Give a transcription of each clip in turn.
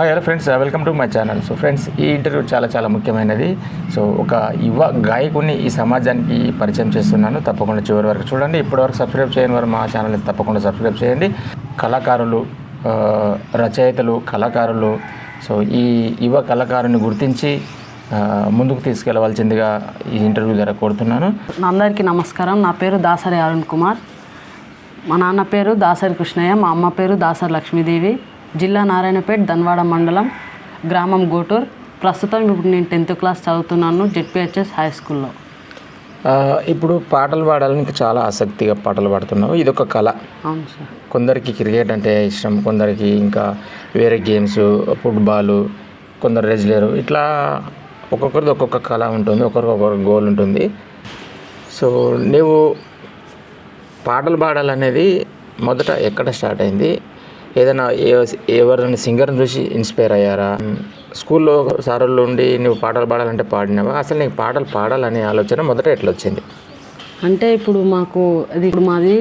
Hi hello friends welcome to my channel so friends ఈ interview చాలా చాలా ముఖ్యమైనది. సో ఒక యువ గాయకుని ఈ సమాజానికి పరిచయం చేస్తున్నాను. తప్పకుండా చివరి వరకు చూడండి. ఇప్పటివరకు సబ్స్క్రైబ్ చేయని వారు మా ఛానల్ తప్పకుండా సబ్స్క్రైబ్ చేయండి. కళాకారులు రచయితలు కళాకారులు సో ఈ యువ కళాకారుని గుర్తించి ముందుకు తీసుకెళ్ళవలసిందిగా ఈ ఇంటర్వ్యూ ద్వారా కోరుతున్నాను. అందరికీ నమస్కారం. నా పేరు దాసరి అరుణ్ కుమార్. మా నాన్న పేరు దాసరి కృష్ణయ్య. మా అమ్మ పేరు దాసరి లక్ష్మీదేవి. జిల్లా నారాయణపేట్ ధన్వాడ మండలం గ్రామం గోటూర్. ప్రస్తుతం ఇప్పుడు నేను టెన్త్ క్లాస్ చదువుతున్నాను జెడ్పిహెచ్ఎస్ హై స్కూల్లో. ఇప్పుడు పాటలు పాడాలని ఇంకా చాలా ఆసక్తిగా పాటలు పాడుతున్నావు. ఇది ఒక కళ. అవును సార్. కొందరికి క్రికెట్ అంటే ఇష్టం కొందరికి ఇంకా వేరే గేమ్స్ ఫుట్బాల్ కొందరు రెజ్లర్ ఇట్లా ఒక్కొక్కరిది ఒక్కొక్క కళ ఉంటుంది ఒక్కొక్క గోల్ ఉంటుంది. సో నువ్వు పాటలు పాడాలనేది మొదట ఎక్కడ స్టార్ట్ అయింది? ఏదైనా ఎవరైనా సింగర్ని చూసి ఇన్స్పైర్ అయ్యారా? స్కూల్లో సారోళ్ళు ఉండి నువ్వు పాటలు పాడాలంటే పాడినావా? అసలు నీకు పాటలు పాడాలనే ఆలోచన మొదట ఎట్లా వచ్చింది అంటే ఇప్పుడు మాకు అది ఇప్పుడు మాది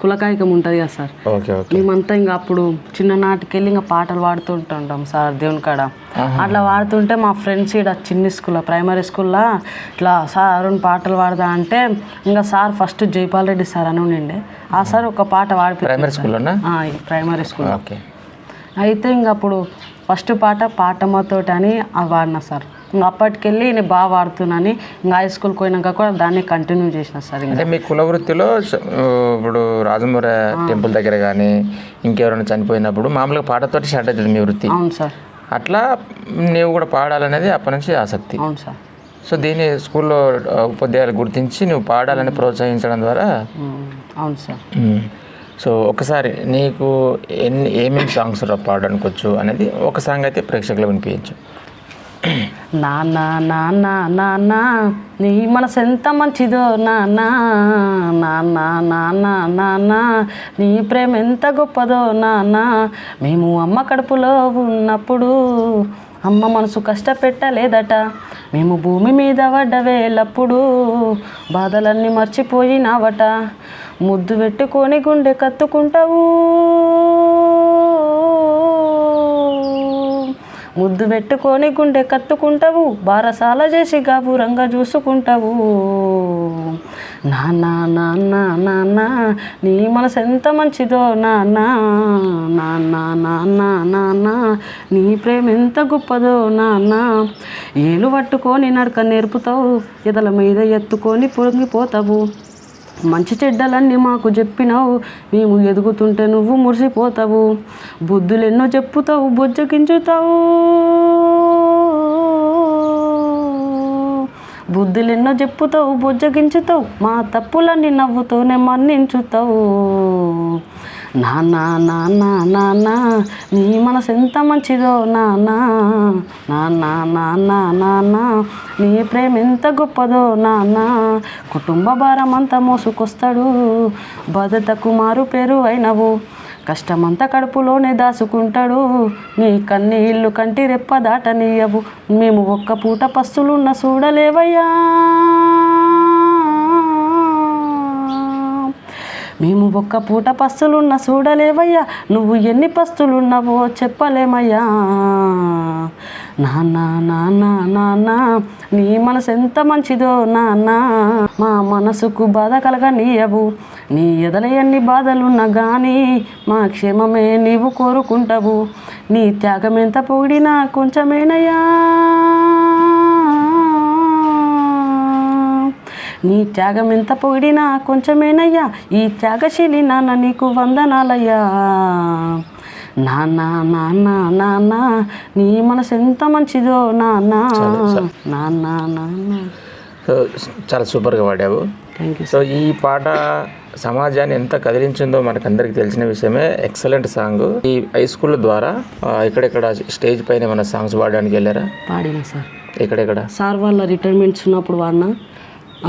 కులకాయకం ఉంటుంది కదా సార్. మేమంతా ఇంకా అప్పుడు చిన్ననాటికెళ్ళి ఇంకా పాటలు పాడుతుంటుంటాం సార్ దేవుని కాడ. అట్లా పాడుతుంటే మా ఫ్రెండ్స్ ఇక్కడ చిన్ని స్కూల్లో ప్రైమరీ స్కూల్లో ఇట్లా సార్ అరుణ్ పాటలు పాడదా? అంటే ఇంకా sir first Jaipal Reddy sir అని ఉండిండే. ఆ సార్ ఒక పాట పాడిపి ప్రైమరీ స్కూల్లోనా? Primary school okay. అయితే ఇంక అప్పుడు ఫస్ట్ పాట పాటమ్మతోటి అని వాడినా సార్. ఇంకా అప్పటికెళ్ళి నేను బాగా వాడుతున్నాను ఇంకా హై స్కూల్కి పోయినాక కూడా దాన్ని కంటిన్యూ చేసిన సార్ అంటే మీ కుల వృత్తిలో ఇప్పుడు రాజముర టెంపుల్ దగ్గర కానీ ఇంకెవరైనా చనిపోయినప్పుడు మామూలుగా పాటతోటి స్టార్ట్ అవుతుంది మీ వృత్తి. అవును సార్. అట్లా నీవు కూడా పాడాలనేది అప్పటి నుంచి ఆసక్తి. అవును సార్. సో దీన్ని స్కూల్లో ఉపాధ్యాయులు గుర్తించి నువ్వు పాడాలని ప్రోత్సహించడం ద్వారా అవును సార్. సో ఒకసారి నీకు ఎన్ని ఏమేమి సాంగ్స్ పాడడానికి వచ్చు అనేది ఒక సాంగ్ అయితే ప్రేక్షకులు వినిపించు. నానా నానా నానా నీ మనసు ఎంత మంచిదో నానా నానా నానా నానా నీ ప్రేమ ఎంత గొప్పదో నానా మేము అమ్మ కడుపులో ఉన్నప్పుడు అమ్మ మనసు కష్టపెట్టలేదట మేము భూమి మీద పడ్డవేలప్పుడు బాధలన్నీ మర్చిపోయినావట ముద్దు పెట్టుకొని గుండె కత్తుకుంటావు ముద్దు పెట్టుకొని గుండె కత్తుకుంటావు బారసాల చేసి గాబురంగా చూసుకుంటావు నాన్న నాన్న నాన్న నీ మనసు ఎంత మంచిదో నాన్న నాన్న నాన్న నాన్న నీ ప్రేమ ఎంత గొప్పదో నాన్న ఏలు పట్టుకొని నడక నేర్పుతావు ఎదల మీద ఎత్తుకొని పొంగిపోతావు మంచి చెడ్డలన్నీ మాకు చెప్పినావు. మేము ఎదుగుతుంటే నువ్వు మురిసిపోతావు. బుద్ధులెన్నో చెప్పుతావు బొజ్జగించుతావు బుద్ధులెన్నో చెప్పుతావు బొజ్జగించుతావు మా తప్పులన్నీ నవ్వుతూనే మన్నించుతావు. నానా నానా నానా నీ మనసు ఎంత మంచిదో నానా నానా నానా నాన్న నీ ప్రేమ ఎంత గొప్పదో నానా కుటుంబ భారం అంతా మోసుకొస్తాడు భద్రతకు మారు పేరు అయినవు కష్టమంతా కడుపులోనే దాచుకుంటాడు నీ కన్నీళ్ళు కంటి రెప్ప దాటనీయవు మేము ఒక్క పూట పస్తులున్న చూడలేవయ్యా మేము ఒక్క పూట పస్తులున్న చూడలేవయ్యా. నువ్వు ఎన్ని పస్తులున్నావో చెప్పలేమయ్యా. నాన్న నాన్న నాన్న నీ మనసు ఎంత మంచిదో నాన్న. మా మనసుకు బాధ కలగనీయవు. నీ ఎదల ఎన్ని బాధలున్నా కానీ మా క్షేమమే నీవు కోరుకుంటావు. నీ త్యాగం ఎంత పొగిడినా కొంచెమేనయ్యా. నీ త్యాగం ఎంత పొగిడినా కొంచెమేనయ్యా. ఈ త్యాగశీలి నాన్న నీకు వందనాలయ్యా. నాన్న నాన్న నాన్న నీ మనసు ఎంత మంచిదో నాన్న. నాన్న నాన్న. చాలా సూపర్గా పాడావు. థ్యాంక్ యూ సో ఈ పాట సమాజాన్ని ఎంత కదిలించిందో మనకు అందరికి తెలిసిన విషయమే. ఎక్సలెంట్ సాంగ్ ఈ హై స్కూల్ ద్వారా ఇక్కడెక్కడ స్టేజ్ పైన మన సాంగ్స్ పాడడానికి వెళ్ళారా? పాడిన సార్ ఎక్కడెక్కడ? సార్ వాళ్ళ రిటైర్మెంట్స్ ఉన్నప్పుడు వాడినా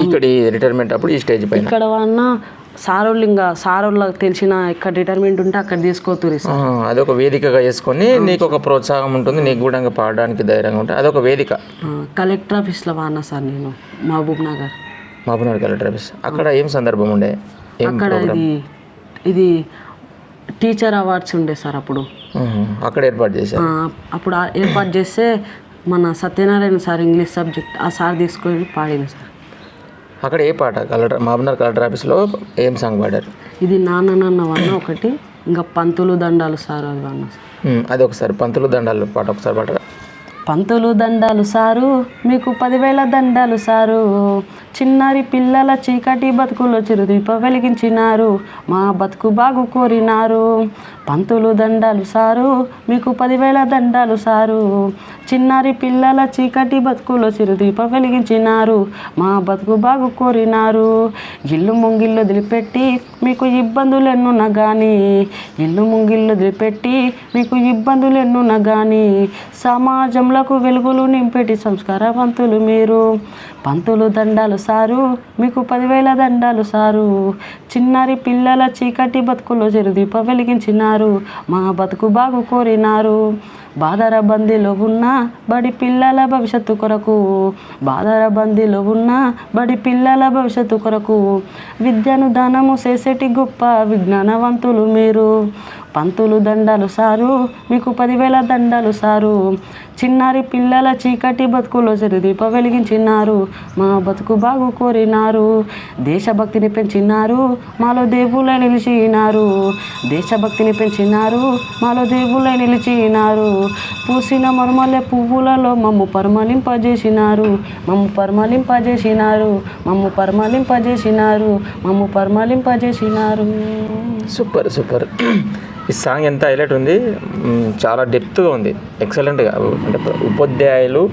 ఇక్కడ రిటైర్మెంట్ అప్పుడు ఈ స్టేజ్ పైన. ఇక్కడ వాడినా సారోళ్ళు ఇంకా సారోళ్ళకి తెలిసిన ఎక్కడ రిటైర్మెంట్ ఉంటే అక్కడ తీసుకోతురి అదొక వేదికగా వేసుకొని నీకు ఒక ప్రోత్సాహం ఉంటుంది నీకు కూడా ఇంకా పాడడానికి ధైర్యంగా ఉంటుంది అదొక వేదిక. కలెక్టర్ ఆఫీస్లో వాడినా సార్ నేను Mahabubnagar. Mahabubnagar collector office అక్కడ ఏం సందర్భం ఉండే? అక్కడ ఇది ఇది టీచర్ అవార్డ్స్ ఉండే సార్ అప్పుడు. అక్కడ ఏర్పాటు చేశారు. అప్పుడు ఏర్పాటు చేస్తే మన సత్యనారాయణ సార్ ఇంగ్లీష్ సబ్జెక్ట్ ఆ సార్ తీసుకొని పాడింది సార్. అక్కడ ఏ పాట? కలెక్టర్ మహబూబ్నగర్ కలెక్టర్ ఆఫీస్లో ఏం సాంగ్ పాడారు? ఇది నాన్న నాన్న వన్న ఒకటి ఇంకా పంతులు దండాలు సార్ అది వన్న. అది ఒకసారి పంతులు దండాలు పాట ఒకసారి పాడరా. పంతులు దండాలు సారు మీకు పదివేల దండాలు సారు. చిన్నారి పిల్లల చీకటి బతుకులో చిరుదీప వెలిగించినారు. మా బతుకు బాగు కోరినారు. పంతులు దండాలు సారు మీకు పదివేల దండాలు సారు. చిన్నారి పిల్లల చీకటి బతుకులో చిరుదీప వెలిగించినారు. మా బతుకు బాగు కోరినారు. ఇల్లు ముంగిళ్ళు వదిలిపెట్టి మీకు ఇబ్బందులు ఎన్నున కానీ ఇల్లు ముంగిళ్ళు వదిలిపెట్టి మీకు ఇబ్బందులు ఎన్నున కానీ సమాజంలో వెలుగులు నింపెట్టి సంస్కారవంతులు మీరు. పంతులు దండాలు సారు మీకు పదివేల దండాలు సారు. చిన్నారి పిల్లల చీకటి బతుకులో చెరుదీప వెలిగించినారు మా బతుకు బాగు కోరినారు. బాదర బందీలో ఉన్న బడి పిల్లల భవిష్యత్తు కొరకు బాదర బందీలో ఉన్న బడి పిల్లల భవిష్యత్తు కొరకు విద్యను దానము చేసేటి గొప్ప విజ్ఞానవంతులు మీరు. పంతులు దండాలు సారు మీకు పదివేల దండాలు సారు. చిన్నారి పిల్లల చీకటి బతుకులో దీప వెలిగించినారు. మా బతుకు బాగు కోరినారు. దేశభక్తిని పెంచినారు మాలో దేవులై నిలిచినారు. దేశభక్తిని పెంచినారు మాలో దేవులై నిలిచినారు. పూసిన మరుమల్లె పువ్వులలో మమ్ము పరమలింపజేసినారు. మమ్ము పరమలింపజేసినారు. మమ్ము పరమలింపజేసినారు. మమ్ము పరమలింపజేసినారు. Super super. ఈ సాంగ్ ఎంత హైలైట్ ఉంది చాలా డెప్త్గా ఉంది. ఎక్సలెంట్గా అంటే ఉపాధ్యాయులు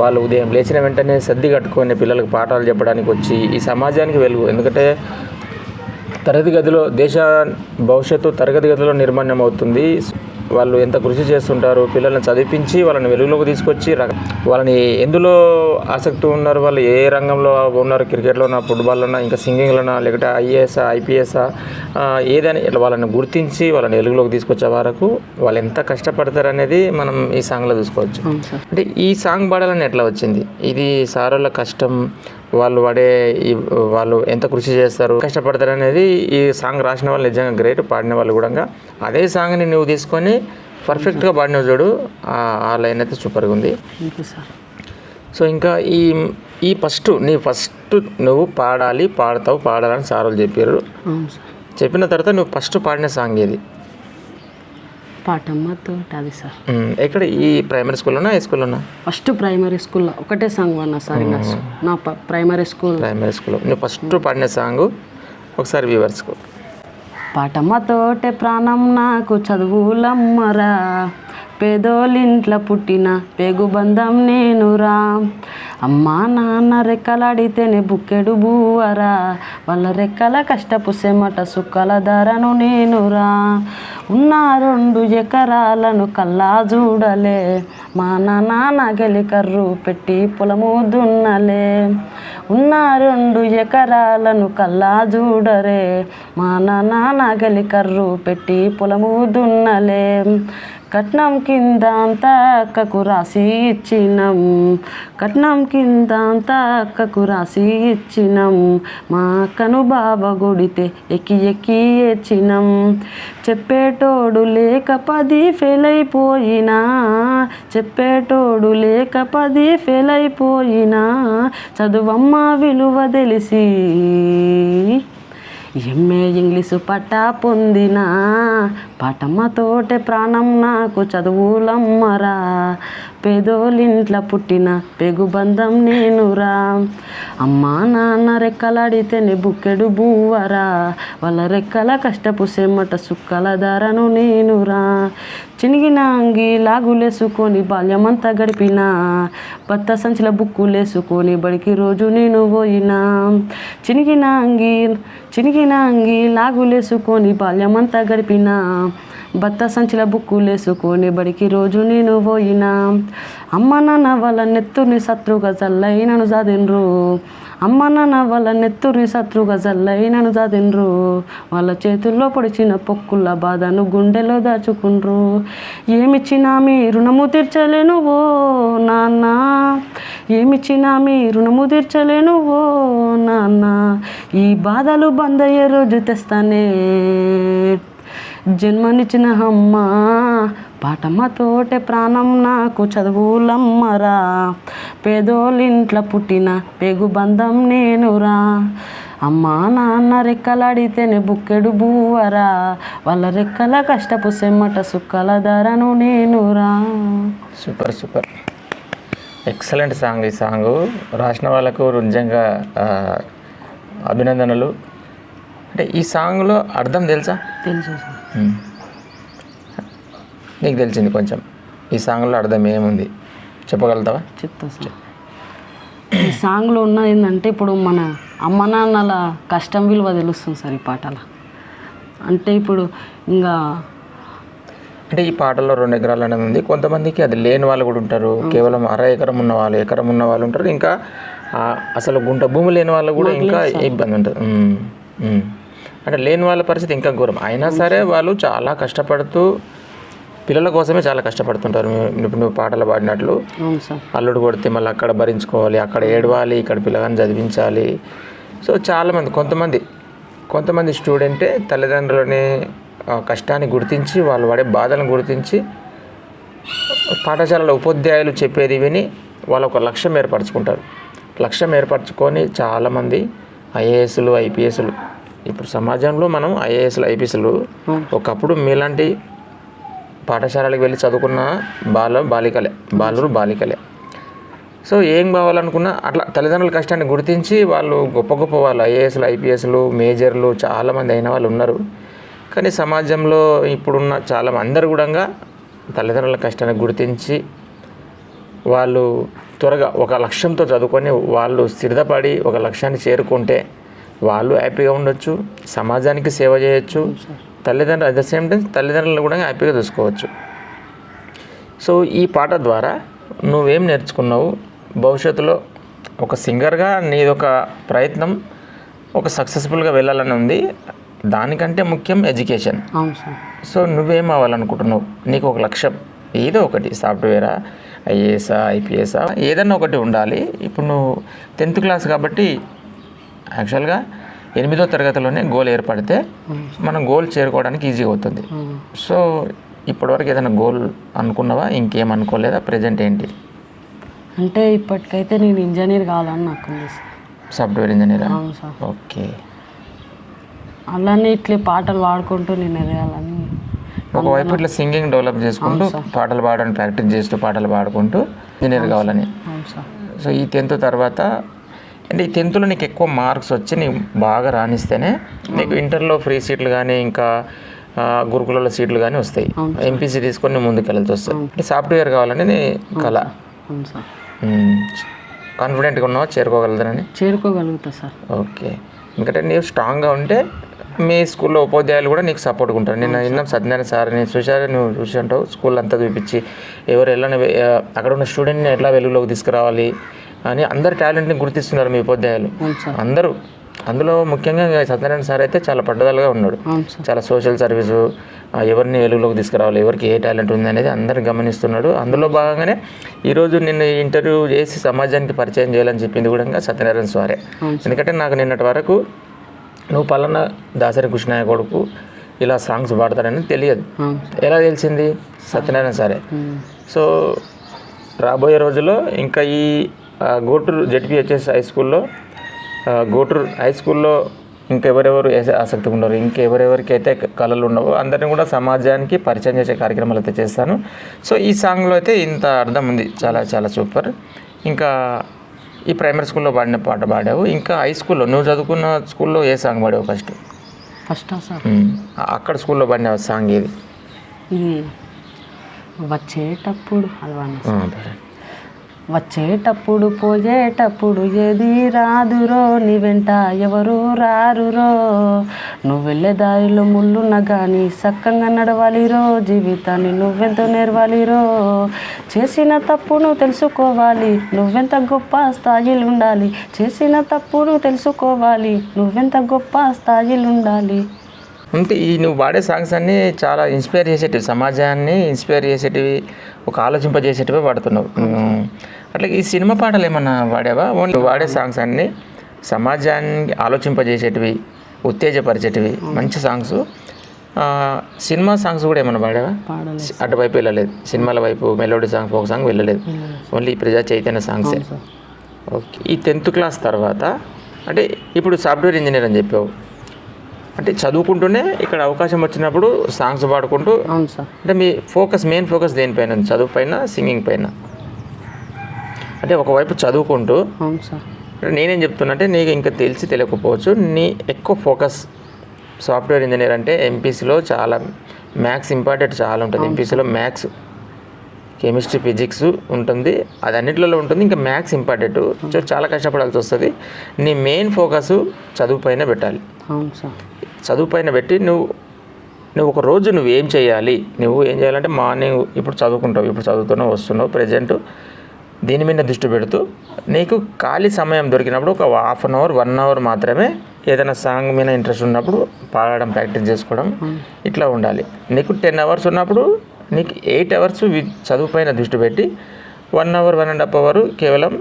వాళ్ళు ఉదయం లేచిన వెంటనే సర్ది కట్టుకొని పిల్లలకు పాఠాలు చెప్పడానికి వచ్చి ఈ సమాజానికి వెలుగు. ఎందుకంటే తరగతి గదిలో దేశ భవిష్యత్తు తరగతి గదిలో నిర్మాణం అవుతుంది. వాళ్ళు ఎంత కృషి చేస్తుంటారు పిల్లల్ని చదివించి వాళ్ళని వెలుగులోకి తీసుకొచ్చి ర- వాళ్ళని ఎందులో ఆసక్తి ఉన్నారు వాళ్ళు ఏ రంగంలో ఉన్నారు క్రికెట్లోనా ఫుట్బాల్లోనా ఇంకా సింగింగ్లోనా లేకపోతే ఐఏఎస్ ఐపీఎస్ ఏదని ఇట్లా వాళ్ళని గుర్తించి వాళ్ళని వెలుగులోకి తీసుకొచ్చే వరకు వాళ్ళు ఎంత కష్టపడతారు అనేది మనం ఈ సాంగ్లో చూసుకోవచ్చు. అంటే ఈ సాంగ్ పాడాలని ఎట్లా వచ్చింది? ఇది సారోళ్ళ కష్టం వాళ్ళు పడే ఈ వాళ్ళు ఎంత కృషి చేస్తారు కష్టపడతారు అనేది ఈ సాంగ్ రాసిన వాళ్ళు నిజంగా గ్రేట్ పాడిన వాళ్ళు కూడా. అదే సాంగ్ని నువ్వు తీసుకొని పర్ఫెక్ట్గా పాడినవు చూడు. ఆ లైన్ అయితే సూపర్గా ఉంది. సో ఇంకా ఈ ఈ ఫస్ట్ నీ ఫస్ట్ నువ్వు పాడాలి పాడతావు పాడాలని సారోళ్ళు చెప్పారు చెప్పిన తర్వాత నువ్వు ఫస్ట్ పాడిన సాంగ్ ఏది? పాటమ్మ తోట అది సార్ ఎక్కడ? ఈ ప్రైమరీ స్కూల్లోనా హై స్కూల్లోనా ఫస్ట్ ప్రైమరీ స్కూల్లో ఒకటే సాంగ్ వన్నా సార్ నా ప్రైమరీ స్కూల్ ప్రైమరీ స్కూల్లో నువ్వు ఫస్ట్ పాడిన సాంగ్ ఒకసారి వ్యూవర్స్కు పాటమ్మ తోటే ప్రాణం నాకు చదువులమ్మరా. పేదోలింట్ల పుట్టిన పేగు బంధం నేనురా అమ్మా నాన్న రెక్కలాడితేనే బుక్కెడు బూవరా వాళ్ళ రెక్కల కష్టపు సెమట సుక్కల ధరను నేనురా. ఉన్న రెండు ఎకరాలను కల్లా చూడలే మా నాన్న నాగలి కర్రు పెట్టి పొలము దున్నలే. ఉన్న రెండు ఎకరాలను కల్లా చూడరే మా నాన్న నాగలి కర్రు పెట్టి పొలము దున్నలే. కట్నం కింద అంతా అక్కకు రాసి ఇచ్చినం. కట్నం కింద అంతా అక్కకు రాసి ఇచ్చినం. మా అక్కను బావ కొడితే ఎక్కి ఎక్కి ఏడ్చినం. చెప్పేటోడు లేక పది ఫెయిల్ అయిపోయినా చెప్పేటోడు లేక పది ఫెయిల్ అయిపోయినా చదువమ్మ విలువ తెలిసి ఎంఏ ఇంగ్లీషు పట్టా పొందిన. పటమ్మ తోటే ప్రాణం నాకు చదువులమ్మరా. పేదోలింట్ల పుట్టిన పెగుబంధం నేనురా. అమ్మా నాన్న రెక్కలాడితేనే బుక్కెడు బూవరా వాళ్ళ రెక్కల కష్టపు సెమ్మట సుక్కల దారను నేనురా. చినిగిన అంగి లాగులేసుకొని బాల్యమంతా గడిపిన. బత్త సంచుల బుక్కులేసుకొని బడికి రోజు నేను పోయినా. చినిగిన అంగి చినిగిన అంగి లాగులేసుకొని బాల్యమంతా గడిపినా. బత్త సంచుల బుక్కులేసుకొని బడికి రోజు నేను పోయినా. అమ్మ నాన్న వాళ్ళ నెత్తుని శత్రుగా చల్లైనను చదిండ్రు అమ్మ నాన్న వాళ్ళ నెత్తుని శత్రుగా చల్లైనను చదిండ్రు వాళ్ళ చేతుల్లో పొడిచిన పొక్కుల బాధను గుండెలో దాచుకుండ్రు. ఏమిచ్చినా మీ రుణము తీర్చలేను ఓ నాన్న. ఏమిచ్చినా మీ రుణము తీర్చలేను ఓ నాన్న. ఈ బాధలు బంద్ అయ్యే రోజు తెస్తానే. జన్మనిచ్చిన అమ్మ పాటమ్మ తోటే ప్రాణం నాకు చదువులమ్మరా. పేదోళ్ళింట్లో పుట్టిన పెగు బంధం నేనురా. అమ్మా నాన్న రెక్కలాడితేనే బుక్కెడు బూవరా వాళ్ళ రెక్కల కష్టపు సెమ్మట సుక్కల ధరను నేనురా. Super super. ఎక్సలెంట్ సాంగ్ ఈ సాంగ్. రాసిన వాళ్ళకు నిజంగా అభినందనలు. అంటే ఈ సాంగ్లో అర్థం తెలుసా తెలుసు. నీకు తెలిసింది కొంచెం. ఈ సాంగ్లో అర్థం ఏముంది? చెప్పగలుగుతావా? చెప్తా సార్ ఈ సాంగ్లో ఉన్నది ఏంటంటే ఇప్పుడు మన అమ్మ నాన్నల కష్టం విలువ తెలుస్తుంది సార్ ఈ పాటల. అంటే ఇప్పుడు ఇంకా అంటే ఈ పాటల్లో రెండు ఎకరాలు అనేది ఉంది. కొంతమందికి అది లేని వాళ్ళు కూడా ఉంటారు. కేవలం అర ఎకరం ఉన్న వాళ్ళు ఎకరం ఉన్న వాళ్ళు ఉంటారు. ఇంకా అసలు గుంట భూమి లేని వాళ్ళు కూడా ఇంకా ఇబ్బంది ఉంటుంది. అంటే లేని వాళ్ళ పరిస్థితి ఇంకా ఘోరం. అయినా సరే వాళ్ళు చాలా కష్టపడుతూ పిల్లల కోసమే చాలా కష్టపడుతుంటారు. నువ్వు పాటలు పాడినట్లు. అల్లుడు కొడితే మళ్ళీ అక్కడ భరించుకోవాలి అక్కడ ఏడవాలి ఇక్కడ పిల్లగాని చదివించాలి. సో చాలామంది కొంతమంది కొంతమంది స్టూడెంటే తల్లిదండ్రులని కష్టాన్ని గుర్తించి వాళ్ళు పడే బాధలను గుర్తించి పాఠశాలలో ఉపాధ్యాయులు చెప్పేది విని వాళ్ళు ఒక లక్ష్యం ఏర్పరచుకుంటారు. లక్ష్యం ఏర్పరచుకొని చాలామంది ఐఏఎస్లు ఐపీఎస్లు ఇప్పుడు సమాజంలో మనం ఐఏఎస్లు ఐపీఎస్లు ఒకప్పుడు మీలాంటి పాఠశాలలకు వెళ్ళి చదువుకున్న బాల బాలికలే బాలురు బాలికలే. సో ఏం కావాలనుకున్నా అట్లా తల్లిదండ్రుల కష్టాన్ని గుర్తించి వాళ్ళు గొప్ప గొప్ప వాళ్ళు ఐఏఎస్లు ఐపీఎస్లు మేజర్లు చాలామంది అయిన వాళ్ళు ఉన్నారు. కానీ సమాజంలో ఇప్పుడున్న చాలా అందరు కూడా తల్లిదండ్రుల కష్టాన్ని గుర్తించి వాళ్ళు త్వరగా ఒక లక్ష్యంతో చదువుకొని వాళ్ళు స్థిరపడి ఒక లక్ష్యాన్ని చేరుకుంటే వాళ్ళు హ్యాపీగా ఉండొచ్చు సమాజానికి సేవ చేయొచ్చు తల్లిదండ్రులు అట్ ద సేమ్ టైం తల్లిదండ్రులను కూడా హ్యాపీగా చూసుకోవచ్చు. సో ఈ పాట ద్వారా నువ్వేం నేర్చుకున్నావు? భవిష్యత్తులో ఒక సింగర్గా నీదొక ప్రయత్నం ఒక సక్సెస్ఫుల్గా వెళ్ళాలని ఉంది. దానికంటే ముఖ్యం ఎడ్యుకేషన్. సో నువ్వేం అవ్వాలనుకుంటున్నావు? నీకు ఒక లక్ష్యం ఏదో ఒకటి సాఫ్ట్వేరా ఐఏఎస్ఆ ఐపీఎస్ఆ ఏదన్నా ఒకటి ఉండాలి. ఇప్పుడు నువ్వు టెన్త్ క్లాస్ కాబట్టి యాక్చువల్గా ఎనిమిదో తరగతిలోనే గోల్ ఏర్పడితే మనం గోల్ చేరుకోవడానికి ఈజీగా అవుతుంది. సో ఇప్పటివరకు ఏదైనా గోల్ అనుకున్నావా? ఇంకేం అనుకోలేదా ప్రజెంట్ ఏంటి? అంటే ఇప్పటికైతే నేను ఇంజనీర్ కావాలని నాకు సాఫ్ట్వేర్ ఇంజనీరా ఓకే అలానే ఇట్లే పాటలు పాడుకుంటూ నేను ఎదగాలని ఒకవైపు ఇట్లా సింగింగ్ డెవలప్ చేసుకుంటూ పాటలు పాడడానికి ప్రాక్టీస్ చేస్తూ పాటలు పాడుకుంటూ ఇంజనీర్ కావాలని. సో ఈ టెన్త్ తర్వాత అంటే ఈ టెన్త్లో నీకు ఎక్కువ మార్క్స్ వచ్చి నీకు బాగా రాణిస్తేనే నీకు ఇంటర్లో ఫ్రీ సీట్లు కానీ ఇంకా గురుకులలో సీట్లు కానీ వస్తాయి. ఎంపీసీ తీసుకొని ముందుకు వెళ్ళాల్సి వస్తుంది అంటే సాఫ్ట్వేర్ కావాలని నీ కళ. కాన్ఫిడెంట్గా ఉన్నావా? చేరుకోగలదని చేరుకోగలుగుతా సార్. ఓకే. ఎందుకంటే నీవు స్ట్రాంగ్గా ఉంటే మీ స్కూల్లో ఉపాధ్యాయులు కూడా నీకు సపోర్ట్గా ఉంటారు. నిన్న నిన్న సత్యనారాయణ సార్ నేను చూసారు నువ్వు చూసి ఉంటావు స్కూల్ అంతా చూపించి ఎవరు ఎలా అక్కడ ఉన్న స్టూడెంట్ని ఎట్లా వెలుగులోకి తీసుకురావాలి? అని అందరి టాలెంట్ని గుర్తిస్తున్నారు మీ ఉపాధ్యాయులు. సార్. అందరూ. అందులో ముఖ్యంగా సత్యనారాయణ సార్ అయితే చాలా పట్టుదలగా ఉన్నాడు. సార్. చాలా సోషల్ సర్వీసు ఎవరిని వెలుగులోకి తీసుకురావాలి ఎవరికి ఏ టాలెంట్ ఉంది అనేది అందరు గమనిస్తున్నాడు. అందులో భాగంగానే ఈరోజు నిన్ను ఇంటర్వ్యూ చేసి సమాజానికి పరిచయం చేయాలని చెప్పింది కూడా సత్యనారాయణ స్వారే ఎందుకంటే నాకు నిన్నటి వరకు నువ్వు పలానా దాసరి కృష్ణయ్య కొడుకు ఇలా సాంగ్స్ పాడతాడని తెలియదు. ఎలా తెలిసింది? సత్యనారాయణ సారే. సో రాబోయే రోజుల్లో ఇంకా ఈ గోటూరు జెడ్పిహెచ్ఎస్ హై స్కూల్లో గోటూరు హై స్కూల్లో ఇంకెవరెవరు ఆసక్తి ఉన్నారు? ఇంకెవరెవరికి అయితే కళలు ఉండవో అందరిని కూడా సమాజానికి పరిచయం చేసే కార్యక్రమాలు అయితే చేస్తాను. సో ఈ సాంగ్లో అయితే ఇంత అర్థం ఉంది. చాలా చాలా సూపర్. ఇంకా ఈ ప్రైమరీ స్కూల్లో పాడిన పాట పాడావు. ఇంకా హై స్కూల్లో నువ్వు చదువుకున్న స్కూల్లో ఏ సాంగ్ పాడావు ఫస్ట్? ఫస్ట్ సార్ అక్కడ స్కూల్లో పాడిన సాంగ్ ఇది వచ్చేటప్పుడు. వచ్చేటప్పుడు పోయేటప్పుడు ఏది రాదురో నీ వెంట ఎవరు రారురో. నువ్వు వెళ్ళే దారిలో ముళ్ళున్న కానీ సక్కంగా నడవాలిరో జీవితాన్ని నువ్వెంతో నేర్వాలిరో చేసిన తప్పును తెలుసుకోవాలి నువ్వెంత గొప్ప స్థాయిలు ఉండాలి. చేసిన తప్పును తెలుసుకోవాలి నువ్వెంత గొప్ప స్థాయిలు ఉండాలి. అంటే ఈ నువ్వు పాడే సాంగ్స్ అన్నీ చాలా ఇన్స్పైర్ చేసేటివి. సమాజాన్ని ఇన్స్పైర్ చేసేటివి ఒక ఆలోచింపజేసేటివే పాడుతున్నావు ఉమ్. అట్లా ఈ సినిమా పాటలు ఏమన్నా పాడావా ఓన్లీ నువ్వు వాడే సాంగ్స్ అన్నీ సమాజాన్ని ఆలోచింపజేసేటివి ఉత్తేజపరిచేటివి మంచి సాంగ్స్. సినిమా సాంగ్స్ కూడా ఏమైనా పాడావా? అటువైపు వెళ్ళలేదు. సినిమాల వైపు మెలోడీ సాంగ్ ఫోక్ సాంగ్ వెళ్ళలేదు. ఓన్లీ ప్రజా చైతన్య సాంగ్సే. ఓకే. ఈ టెన్త్ క్లాస్ తర్వాత అంటే ఇప్పుడు సాఫ్ట్వేర్ ఇంజనీర్ అని చెప్పావు. అంటే చదువుకుంటూనే ఇక్కడ అవకాశం వచ్చినప్పుడు సాంగ్స్ పాడుకుంటూ అవును సార్. అంటే మీ ఫోకస్ మెయిన్ ఫోకస్ దేనిపైన? చదువు పైన సింగింగ్ పైన? అంటే ఒకవైపు చదువుకుంటూ అవును సార్. అంటే నేనేం చెప్తున్నా అంటే నీకు ఇంకా తెలిసి తెలియకపోవచ్చు నీ ఎక్కువ ఫోకస్ సాఫ్ట్వేర్ ఇంజనీర్ అంటే ఎంపీసీలో చాలా మ్యాథ్స్ ఇంపార్టెంట్ చాలా ఉంటుంది. ఎంపీసీలో మ్యాథ్స్ కెమిస్ట్రీ ఫిజిక్స్ ఉంటుంది. అది అన్నిట్లలో ఉంటుంది. ఇంకా మ్యాథ్స్ ఇంపార్టెంట్ సో చాలా కష్టపడాల్సి వస్తుంది. నీ మెయిన్ ఫోకస్ చదువు పైన పెట్టాలి. అవును సార్. చదువు పైన పెట్టి నువ్వు నువ్వు ఒక రోజు నువ్వు ఏం చేయాలి? నువ్వు ఏం చేయాలంటే మార్నింగ్ ఇప్పుడు చదువుకుంటావు ఇప్పుడు చదువుతున్నావు వస్తున్నావు ప్రజెంట్ దీని మీద దృష్టి పెడుతూ నీకు ఖాళీ సమయం దొరికినప్పుడు ఒక half an hour one hour మాత్రమే ఏదైనా సాంగ్ మీద ఇంట్రెస్ట్ ఉన్నప్పుడు పాడడం ప్రాక్టీస్ చేసుకోవడం ఇట్లా ఉండాలి. నీకు టెన్ అవర్స్ ఉన్నప్పుడు నీకు ఎయిట్ అవర్స్ చదువు పైన దృష్టి పెట్టి one hour one and half hour కేవలం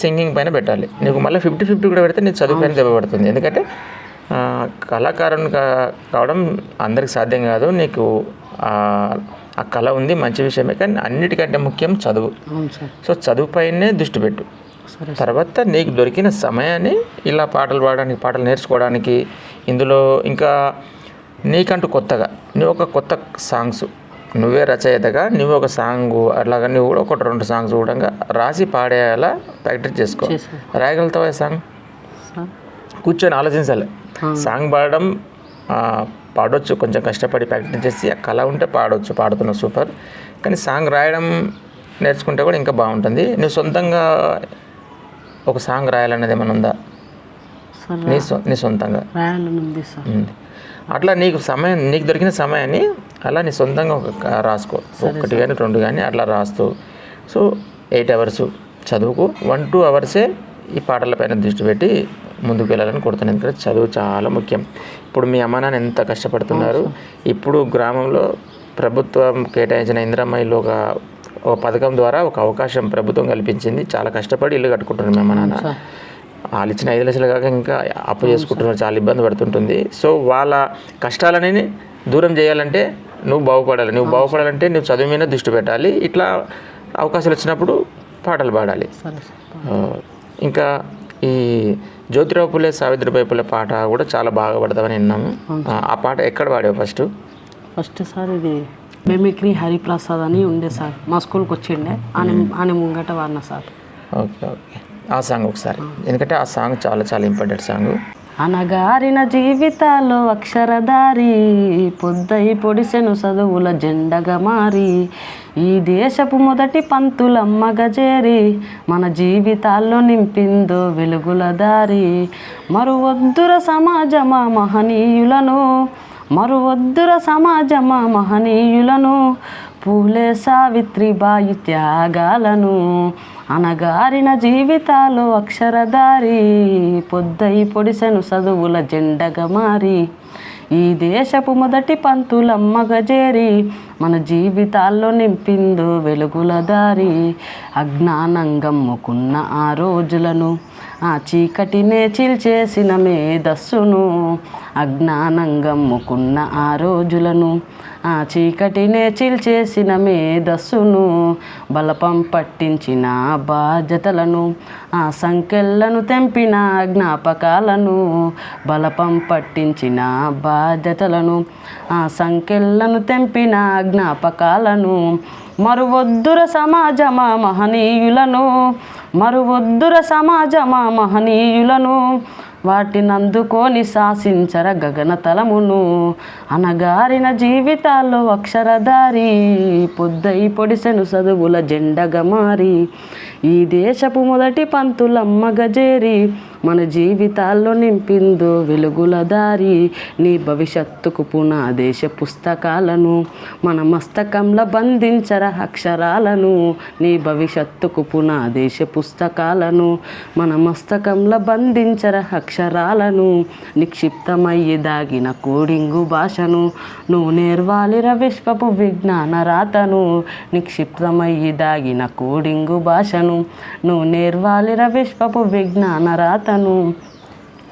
సింగింగ్ పైన పెట్టాలి. నీకు మళ్ళీ ఫిఫ్టీ ఫిఫ్టీ కూడా పెడితే నీకు చదువు పైన దెబ్బ పడుతుంది. ఎందుకంటే కళాకారుని కావడం అందరికి సాధ్యం కాదు. నీకు ఆ కళ ఉంది మంచి విషయమే కానీ అన్నిటికంటే ముఖ్యం చదువు. సో చదువు పైనే దృష్టి పెట్టు. తర్వాత నీకు దొరికిన సమయాన్ని ఇలా పాటలు పాడడానికి పాటలు నేర్చుకోవడానికి ఇందులో ఇంకా నీకంటూ కొత్తగా నువ్వు ఒక కొత్త సాంగ్స్ నువ్వే రచయితగా నువ్వు ఒక సాంగ్ అట్లాగా నువ్వు కూడా ఒకటి రెండు సాంగ్స్ కూడా రాసి పాడేలా ప్రాక్టీస్ చేసుకో. రాయగలుగుతావా సాంగ్? కూర్చొని ఆలోచించాలి. సాంగ్ పాడడం పాడొచ్చు కొంచెం కష్టపడి ప్రాక్టీస్ చేసి ఆ కళ ఉంటే పాడొచ్చు పాడుతున్నావు సూపర్. కానీ సాంగ్ రాయడం నేర్చుకుంటే కూడా ఇంకా బాగుంటుంది. నువ్వు సొంతంగా ఒక సాంగ్ రాయాలనేది ఏమైనా ఉందా? నీ సొ నీ సొంతంగా. అట్లా నీకు సమయం నీకు దొరికిన సమయాన్ని అలా నీ సొంతంగా ఒక రాసుకో. ఒకటి కానీ రెండు కానీ అట్లా రాస్తూ. సో ఎయిట్ అవర్స్ చదువుకు వన్ టూ అవర్సే ఈ పాటల పైన దృష్టి పెట్టి ముందుకు వెళ్ళాలని కొడుతున్నాను ఎందుకంటే చదువు చాలా ముఖ్యం. ఇప్పుడు మీ అమ్మ నాన్న ఎంత కష్టపడుతున్నారు? ఇప్పుడు గ్రామంలో ప్రభుత్వం కేటాయించిన ఇందిరమ్మ ఇల్లు ఒక ఒక పథకం ద్వారా ఒక అవకాశం ప్రభుత్వం కల్పించింది. చాలా కష్టపడి ఇల్లు కట్టుకుంటున్నారు మీ అమ్మ నాన్న. వాళ్ళు ఇచ్చిన ఐదు లక్షలు కాక ఇంకా అప్పు చేసుకుంటున్నారు. చాలా ఇబ్బంది పడుతుంటుంది. సో వాళ్ళ కష్టాలని దూరం చేయాలంటే నువ్వు బాగుపడాలి. నువ్వు బాగుపడాలంటే నువ్వు చదువు మీద దృష్టి పెట్టాలి. ఇట్లా అవకాశాలు వచ్చినప్పుడు పాటలు పాడాలి. ఇంకా ఈ జ్యోతిరావు పులే సావిత్రిబాయి పులే పాట కూడా చాలా బాగా పడతామని విన్నాము. ఆ, పాట ఎక్కడ పాడావు ఫస్ట్? ఫస్ట్ సార్ ఇది మెమిక్రీ హరిప్రసాద్ అని ఉండే సార్. మా స్కూల్కి వచ్చిండే. ఆయన ఆయన ముంగట వాడిన సార్. Okay okay. ఆ సాంగ్ ఒకసారి. ఎందుకంటే ఆ సాంగ్ చాలా చాలా ఇంపార్టెంట్ సాంగ్. అనగారిన జీవితాల్లో అక్షరదారి పొద్దై పొడిసెను చదువుల జెండగా మారి. ఈ దేశపు మొదటి పంతులమ్మ చేరి మన జీవితాల్లో నింపిందో వెలుగుల దారి. మరువద్దుర సమాజమా మహనీయులను మరువద్దుర సమాజమా మహనీయులను పూలే సావిత్రిబాయి త్యాగాలను అనగారిన జీవితాలు అక్షరదారి పొద్దై పొడిసెను చదువుల జెండగా మారి. ఈ దేశపు మొదటి పంతులమ్మ చేరి మన జీవితాల్లో నింపిందో వెలుగుల దారి అజ్ఞానంగమ్ముకున్న ఆ రోజులను ఆ చీకటినే చీల్చేసిన మేధస్సును అజ్ఞానంగమ్ముకున్న ఆ రోజులను ఆ చీకటినే చీల్చేసిన మేధస్సును బలపం పట్టించిన బాధ్యతలను ఆ సంఖ్యలను తెంపిన జ్ఞాపకాలను బలపం పట్టించిన బాధ్యతలను ఆ సంఖ్యలను తెంపిన జ్ఞాపకాలను మరువొద్దుర సమాజమా మహనీయులను మరువొద్దుర సమాజమా మహనీయులను? వాటినందుకొని శాసించర గగనతలమును అనగారిన జీవితాల్లో అక్షరదారి పొద్దై పొడిసెను చదువుల జెండగమారి ఈ దేశపు మొదటి పంతులమ్మ గజేరి మన జీవితాల్లో నింపిందో వెలుగుల దారి నీ భవిష్యత్తుకు పునాదేశ పుస్తకాలను మన మస్తకంలో బంధించర అక్షరాలను నీ భవిష్యత్తుకు పునాదేశ పుస్తకాలను మన మస్తకంలో బంధించర అక్షరాలను నిక్షిప్తమయ్యి దాగిన కోడింగు భాషను నువ్వు నేర్వాలిర విశ్వపు విజ్ఞాన రాతను నిక్షిప్తమయ్యి దాగిన కోడింగు భాషను నువ్వు నేర్వాలిర విశ్వపు విజ్ఞాన రాతను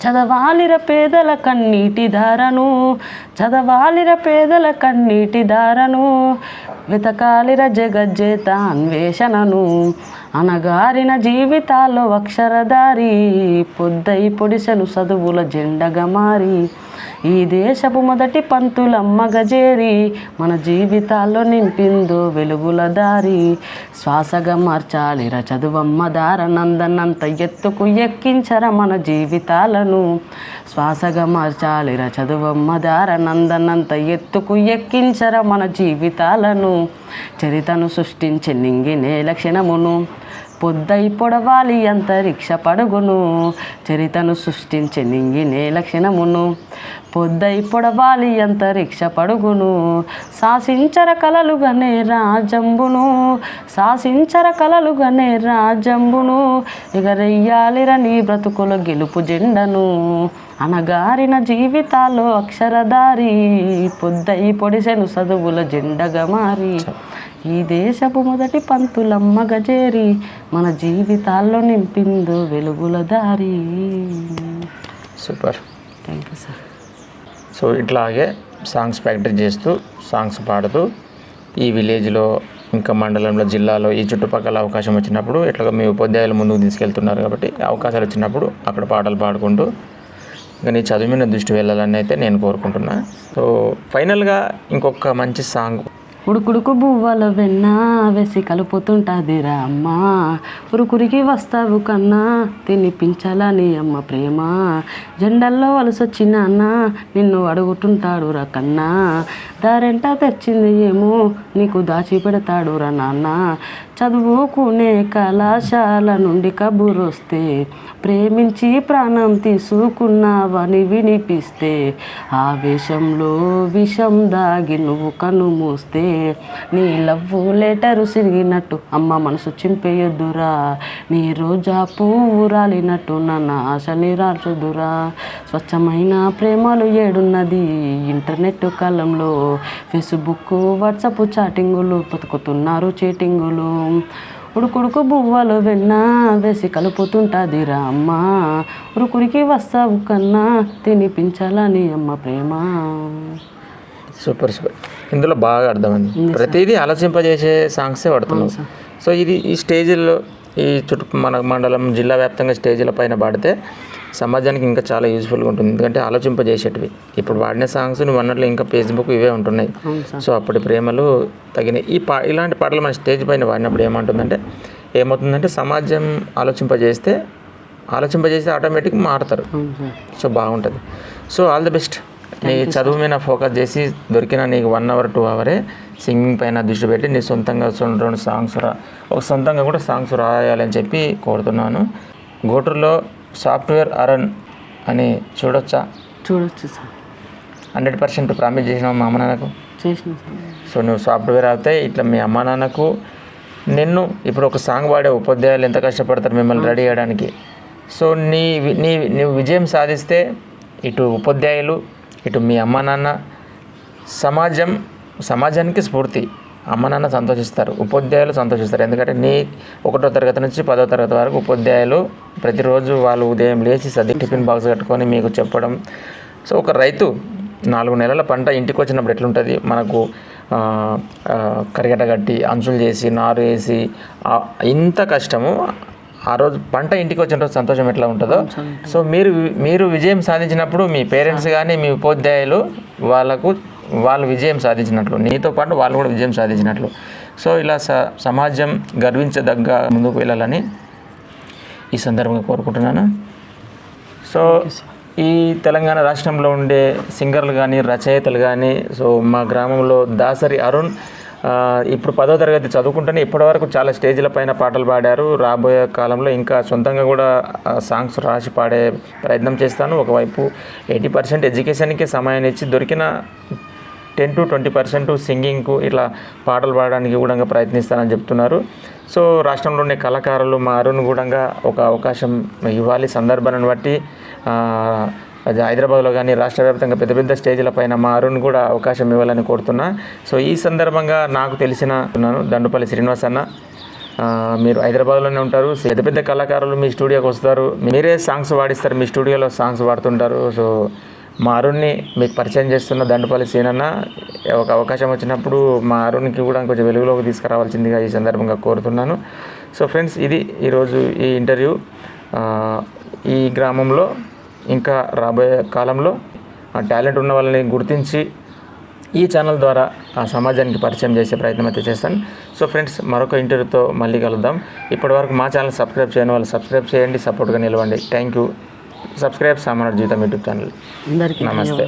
చదవాలిర పేదల కన్నీటి ధారను చదవాలిర పేదల కన్నీటి ధారను వెతకాలిర జగజ్జేత అన్వేషణను అనగారిన జీవితాల్లో అక్షరదారి పొద్దై పొడిసెను చదువుల జెండగా మారి ఈ దేశపు మొదటి పంతులమ్మ గజేరి మన జీవితాల్లో నింపిందో వెలుగుల దారి. శ్వాసగా మార్చాలిర చదువమ్మ దార నందనంత ఎత్తుకు ఎక్కించర మన జీవితాలను. శ్వాసగా మార్చాలిర చదువమ్మ దార నందనంత ఎత్తుకు ఎక్కించర మన జీవితాలను. చరితను సృష్టించి నింగి లక్షణమును పొద్దై పొడవాలి అంతరిక్ష పడుగును. చరితను సృష్టించి నింగి లక్షణమును పొద్దై పొడవాలి అంతరిక్ష పడుగును. శాసించర కలలుగానే రాజంబును. శాసించర కలలుగానే రాజంబును. ఎగరెయ్యాలిర నీ బ్రతుకుల గెలుపు జెండను. అనగారిన జీవితాల్లో అక్షరదారి పొద్దై పొడిసెను చదువుల జెండగా మారి. ఈ దేశపు మొదటి పంతులమ్మ గజేరి మన జీవితాల్లో నింపిందో వెలుగుల దారి. Super. Thank you sir. So ఇట్లాగే సాంగ్స్ ప్రాక్టీస్ చేస్తూ సాంగ్స్ పాడుతూ ఈ విలేజ్లో ఇంకా మండలంలో జిల్లాలో ఈ చుట్టుపక్కల అవకాశం వచ్చినప్పుడు ఇట్లా మీ ఉపాధ్యాయులు ముందుకు తీసుకెళ్తున్నారు కాబట్టి అవకాశాలు వచ్చినప్పుడు అక్కడ పాటలు పాడుకుంటూ ఇంకా నీ చదువు మీద దృష్టి వెళ్ళాలని అయితే నేను కోరుకుంటున్నా. సో ఫైనల్గా ఇంకొక మంచి సాంగ్ ఉడుకుడుకు బువ్వల వెన్న వేసి కలుపుతుంటాదిరా అమ్మ. ఉరుకురికి వస్తావు కన్నా తినిపించాలని అమ్మ ప్రేమ. జెండల్లో వలసొచ్చిన అన్న నిన్ను అడుగుతుంటాడు రా కన్నా. దారెంట తెచ్చింది ఏమో నీకు దాచి పెడతాడు రా నాన్న. చదువుకునే కళాశాల నుండి కబురొస్తే ప్రేమించి ప్రాణం తీసుకున్నావని వినిపిస్తే ఆవేశంలో విషం దాగి నువ్వు కన్ను మూస్తే నీ లవ్వు లెటరు సిరిగినట్టు అమ్మ మనసు చింపేయొద్దురా నీ రోజా పువ్వు రాలినట్టు నన్న ఆశని రాల్చుదురా స్వచ్ఛమైన ప్రేమలు ఏడున్నది ఇంటర్నెట్ కాలంలో ఫేస్బుక్ వాట్సాప్ చాటింగులు బతుకుతున్నారు చీటింగులు. ఉడుకుడుకు బువ్వలు వెన్న వేసి కలుపుతుంటాదిరా అమ్మ. ఉరుకురికి వస్తావు కన్నా తినిపించాలని అమ్మ ప్రేమ. Super super. ఇందులో బాగా అర్థమైంది. ప్రతిదీ ఆలోచింపజేసే సాంగ్సే పడుతున్నాం సో ఇది ఈ స్టేజ్లో ఈ చుట్టు మన మండలం జిల్లా వ్యాప్తంగా స్టేజ్ల పైన పాడితే సమాజానికి ఇంకా చాలా యూస్ఫుల్గా ఉంటుంది. ఎందుకంటే ఆలోచింపజేసేటివి. ఇప్పుడు వాడిన సాంగ్స్ నువ్వు అన్నట్లు ఇంకా ఫేస్బుక్ ఇవే ఉంటున్నాయి. సో అప్పటి ప్రేమలు తగిన ఈ పా ఇలాంటి పాటలు మన స్టేజ్ పైన వాడినప్పుడు ఏమంటుందంటే ఏమవుతుందంటే సమాజం ఆలోచింపజేస్తే ఆలోచింపజేస్తే ఆటోమేటిక్ మారుతారు. సో బాగుంటుంది. సో ఆల్ ది బెస్ట్ నీ చదువు మీద ఫోకస్ చేసి దొరికిన నీకు వన్ అవర్ టూ అవరే సింగింగ్ పైన దృష్టి పెట్టి నీ సొంతంగా రెండు రెండు సాంగ్స్ రా ఒక సొంతంగా కూడా సాంగ్స్ రాయాలని చెప్పి కోరుతున్నాను. గోటూరులో సాఫ్ట్వేర్ అరన్ అని చూడొచ్చా? చూడొచ్చు సార్. హండ్రెడ్ పర్సెంట్ ప్రామిస్ చేసిన మా అమ్మ నాన్నకు? చేసిన సో నువ్వు సాఫ్ట్వేర్ అయితే ఇట్లా మీ అమ్మ నాన్నకు నిన్ను ఇప్పుడు ఒక సాంగ్ పాడే ఉపాధ్యాయులు ఎంత కష్టపడతారు మిమ్మల్ని రెడీ చేయడానికి? సో నీ నీ నువ్వు విజయం సాధిస్తే ఇటు ఉపాధ్యాయులు ఇటు మీ అమ్మ నాన్న సమాజం సమాజానికి స్ఫూర్తి. అమ్మ నాన్న సంతోషిస్తారు ఉపాధ్యాయులు సంతోషిస్తారు. ఎందుకంటే నీ ఒకటో తరగతి నుంచి పదో తరగతి వరకు ఉపాధ్యాయులు ప్రతిరోజు వాళ్ళు ఉదయం లేచి సర్ది టిఫిన్ బాక్స్ కట్టుకొని మీకు చెప్పడం. సో ఒక రైతు నాలుగు నెలల పంట ఇంటికి వచ్చినప్పుడు ఎట్లుంటుంది? మనకు కరిగట కట్టి అంచులు చేసి నారు వేసి ఇంత కష్టము. ఆ రోజు పంట ఇంటికి వచ్చిన రోజు సంతోషం ఎట్లా ఉంటుందో? సో మీరు మీరు విజయం సాధించినప్పుడు మీ పేరెంట్స్ కానీ మీ ఉపాధ్యాయులు వాళ్ళకు వాళ్ళు విజయం సాధించినట్లు నీతో పాటు వాళ్ళు కూడా విజయం సాధించినట్లు. సో ఇలా స సమాజం గర్వించదగ్గ ముందుకు వెళ్ళాలని ఈ సందర్భంగా కోరుకుంటున్నాను. సో ఈ తెలంగాణ రాష్ట్రంలో ఉండే సింగర్లు కానీ రచయితలు కానీ సో మా గ్రామంలో దాసరి అరుణ్ ఇప్పుడు పదో తరగతి చదువుకుంటూనే ఇప్పటివరకు చాలా స్టేజ్ల పైన పాటలు పాడారు. రాబోయే కాలంలో ఇంకా సొంతంగా కూడా సాంగ్స్ రాసి పాడే ప్రయత్నం చేస్తాను. ఒకవైపు ఎయిటీ పర్సెంట్ ఎడ్యుకేషన్కి సమయాన్ని ఇచ్చి దొరికిన టెన్ టు ట్వంటీ పర్సెంట్ సింగింగ్కు ఇట్లా పాటలు పాడడానికి కూడా ప్రయత్నిస్తానని చెప్తున్నారు. సో రాష్ట్రంలోని కళాకారులు మా అరుణ్ కూడా ఒక అవకాశం ఇవ్వాలి సందర్భాన్ని బట్టి. అది హైదరాబాద్లో కానీ రాష్ట్ర వ్యాప్తంగా పెద్ద పెద్ద స్టేజ్ల పైన మా అరుణ్ కూడా అవకాశం ఇవ్వాలని కోరుతున్నా. సో ఈ సందర్భంగా నాకు తెలిసిన ఉన్నాను దండుపల్లి శ్రీనివాస్ అన్న. మీరు హైదరాబాద్లోనే ఉంటారు. పెద్ద పెద్ద కళాకారులు మీ స్టూడియోకి వస్తారు. మీరే సాంగ్స్ పాడిస్తారు. మీ స్టూడియోలో సాంగ్స్ పాడుతుంటారు. సో మా అరుణ్ని మీకు పరిచయం చేస్తున్న దండపల్లి సీనన్న ఒక అవకాశం వచ్చినప్పుడు మా అరుణ్కి కూడా కొంచెం వెలుగులోకి తీసుకురావాల్సిందిగా ఈ సందర్భంగా కోరుతున్నాను. సో ఫ్రెండ్స్ ఇది ఈరోజు ఈ ఇంటర్వ్యూ. ఈ గ్రామంలో ఇంకా రాబోయే కాలంలో ఆ టాలెంట్ ఉన్న వాళ్ళని గుర్తించి ఈ ఛానల్ ద్వారా ఆ సమాజానికి పరిచయం చేసే ప్రయత్నం అయితే చేస్తాను. సో ఫ్రెండ్స్ మరొక ఇంటర్వ్యూతో మళ్ళీ కలుద్దాం. ఇప్పటివరకు మా ఛానల్ సబ్స్క్రైబ్ చేయని వాళ్ళు సబ్స్క్రైబ్ చేయండి సపోర్ట్గా నిలవండి. Thank you. సబ్స్క్రైబ్ సామాన్య జీవితం యూట్యూబ్ ఛానల్. అందరికీ నమస్తే.